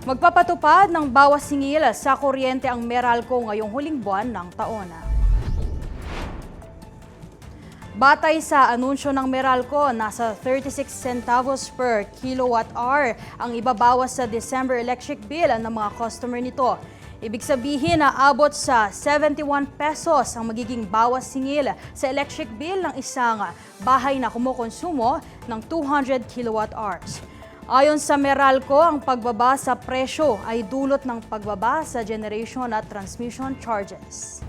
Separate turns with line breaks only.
Magpapatupad ng bawas singil sa kuryente ang Meralco ngayong huling buwan ng taon. Batay sa anunsyo ng Meralco, nasa 36 centavos per kilowatt hour ang ibabawas sa December electric bill ng mga customer nito. Ibig sabihin na abot sa 71 pesos ang magiging bawas singil sa electric bill ng isang bahay na kumukonsumo ng 200 kilowatt hours. Ayon sa Meralco, ang pagbaba sa presyo ay dulot ng pagbaba sa generation at transmission charges.